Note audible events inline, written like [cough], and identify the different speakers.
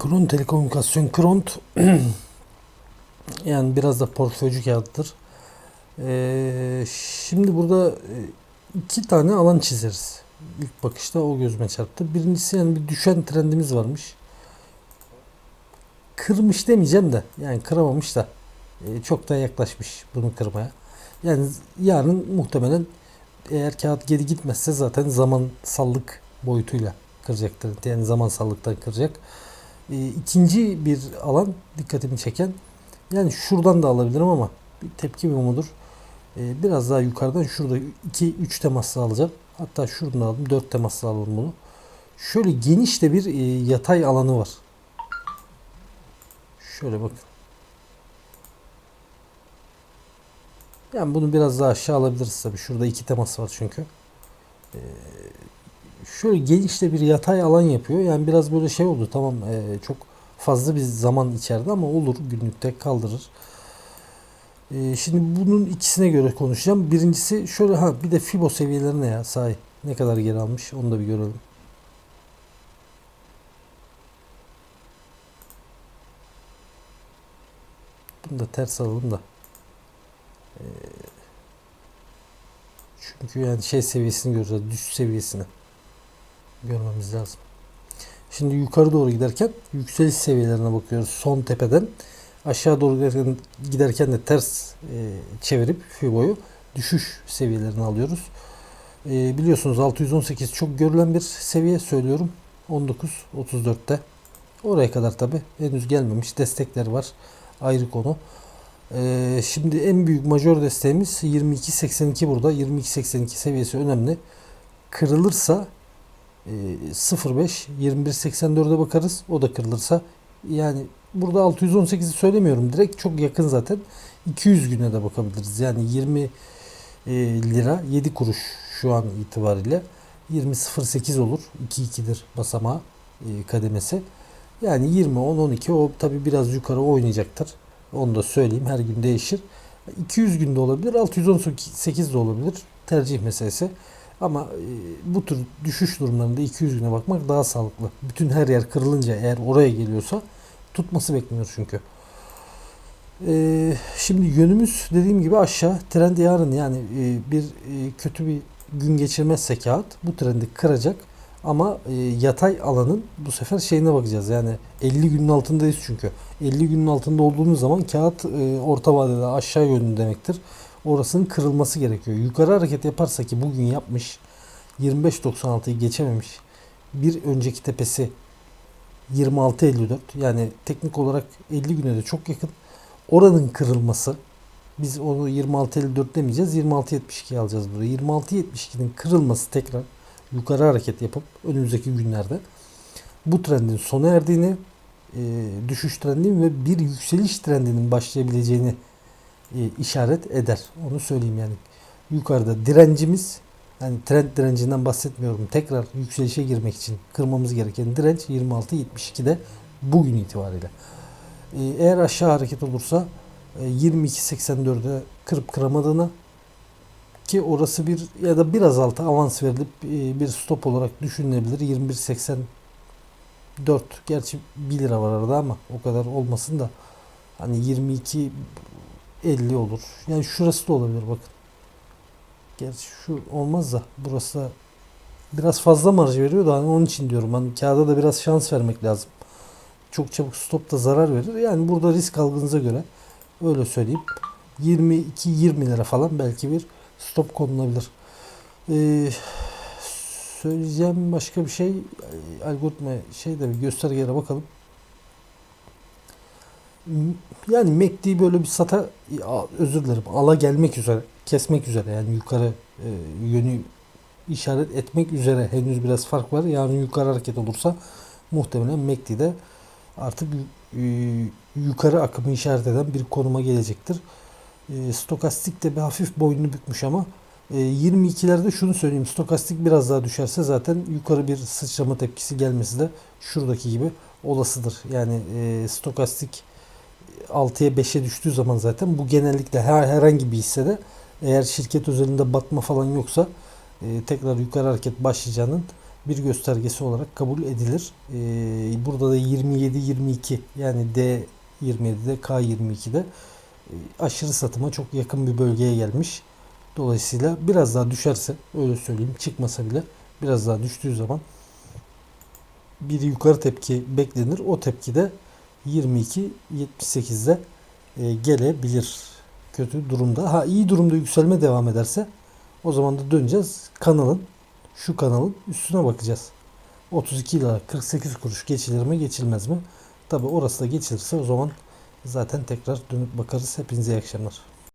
Speaker 1: Kron Telekomünikasyon Kront [clears throat] yani biraz da portföycü kağıdıdır. Ee, şimdi burada e, iki tane alan çizeriz. İlk bakışta o gözüme çarptı. Birincisi yani bir düşen trendimiz varmış. Kırmış demeyeceğim de yani kıramamış da e, çok da yaklaşmış bunu kırmaya. Yani yarın muhtemelen eğer kağıt geri gitmezse zaten zamansallık boyutuyla kıracaktır. Yani zamansallıktan kıracak. E, ikinci bir alan dikkatimi çeken yani şuradan da alabilirim ama bir tepki mi umudur? E, biraz daha yukarıdan şurada 2-3 temasla alacağım. Hatta şuradan aldım 4 temasla alalım bunu. Şöyle geniş de bir e, yatay alanı var. Şöyle bakın. Yani bunu biraz daha aşağı alabiliriz tabii. Şurada iki temas var çünkü. Ee, şöyle geniş de bir yatay alan yapıyor. Yani biraz böyle şey oldu. Tamam ee, çok fazla bir zaman içeride ama olur günlükte kaldırır. Ee, şimdi bunun ikisine göre konuşacağım. Birincisi şöyle ha bir de Fibo seviyeleri ne ya sahi. Ne kadar geri almış onu da bir görelim. Bunu da ters alalım da. Ee, çünkü yani şey seviyesini göreceğiz. Düşüş seviyesini görmemiz lazım. Şimdi yukarı doğru giderken yükseliş seviyelerine bakıyoruz. Son tepeden aşağı doğru giderken, de ters e, çevirip Fibo'yu düşüş seviyelerini alıyoruz. E, biliyorsunuz 618 çok görülen bir seviye söylüyorum. 19 34'te. Oraya kadar tabi henüz gelmemiş. Destekleri var. Ayrı konu. Ee, şimdi en büyük majör desteğimiz 22.82 burada. 22.82 seviyesi önemli. Kırılırsa e, 0.5 21.84'e bakarız. O da kırılırsa yani burada 618'i söylemiyorum. Direkt çok yakın zaten. 200 güne de bakabiliriz. Yani 20 e, lira 7 kuruş şu an itibariyle 20.08 olur. 2.2'dir basamağı e, kademesi. Yani 20, 10, 12 o tabi biraz yukarı oynayacaktır. Onu da söyleyeyim. Her gün değişir. 200 günde olabilir. 618 de olabilir. Tercih meselesi. Ama e, bu tür düşüş durumlarında 200 güne bakmak daha sağlıklı. Bütün her yer kırılınca eğer oraya geliyorsa tutması bekleniyor çünkü. Ee, şimdi yönümüz dediğim gibi aşağı. Trend yarın yani e, bir e, kötü bir gün geçirmezse kağıt bu trendi kıracak. Ama e, yatay alanın bu sefer şeyine bakacağız. Yani 50 günün altındayız çünkü. 50 günün altında olduğumuz zaman kağıt e, orta vadede aşağı yönlü demektir. Orasının kırılması gerekiyor. Yukarı hareket yaparsa ki bugün yapmış 25.96'yı geçememiş. Bir önceki tepesi 26.54 yani teknik olarak 50 güne de çok yakın. Oranın kırılması biz onu 26.54 demeyeceğiz 26.72 alacağız burada. 26.72'nin kırılması tekrar yukarı hareket yapıp önümüzdeki günlerde bu trendin sona erdiğini, e, düşüş trendinin ve bir yükseliş trendinin başlayabileceğini işaret eder. Onu söyleyeyim yani. Yukarıda direncimiz yani trend direncinden bahsetmiyorum. Tekrar yükselişe girmek için kırmamız gereken direnç 26.72'de bugün itibariyle. E, eğer aşağı hareket olursa e, 22.84'e kırıp kıramadığına ki orası bir ya da biraz altı avans verilip e, bir stop olarak düşünülebilir. 21.84 gerçi 1 lira var arada ama o kadar olmasın da hani 22.50 olur. Yani şurası da olabilir bakın. Gerçi şu olmaz da burası da biraz fazla marj veriyor da hani onun için diyorum. Hani kağıda da biraz şans vermek lazım. Çok çabuk da zarar verir. Yani burada risk algınıza göre öyle söyleyeyim. 22-20 lira falan belki bir stop konulabilir. Ee, söyleyeceğim başka bir şey algoritma şeyde bir göstergelere bakalım. Yani MACD'yi böyle bir sata özür dilerim ala gelmek üzere kesmek üzere yani yukarı e, yönü işaret etmek üzere henüz biraz fark var. Yani yukarı hareket olursa muhtemelen MACD'de artık e, yukarı akımı işaret eden bir konuma gelecektir. E, stokastik de bir hafif boynunu bükmüş ama e, 22'lerde şunu söyleyeyim. Stokastik biraz daha düşerse zaten yukarı bir sıçrama tepkisi gelmesi de şuradaki gibi olasıdır. Yani e, stokastik 6'ya 5'e düştüğü zaman zaten bu genellikle her, herhangi bir hissede eğer şirket özelinde batma falan yoksa e, tekrar yukarı hareket başlayacağının bir göstergesi olarak kabul edilir. Ee, burada da 27-22 yani D27'de K22'de e, aşırı satıma çok yakın bir bölgeye gelmiş. Dolayısıyla biraz daha düşerse öyle söyleyeyim çıkmasa bile biraz daha düştüğü zaman bir yukarı tepki beklenir. O tepki de 22-78'de e, gelebilir kötü durumda. Ha iyi durumda yükselme devam ederse o zaman da döneceğiz. Kanalın şu kanalın üstüne bakacağız. 32 lira 48 kuruş geçilir mi geçilmez mi? Tabi orası da geçilirse o zaman zaten tekrar dönüp bakarız. Hepinize iyi akşamlar.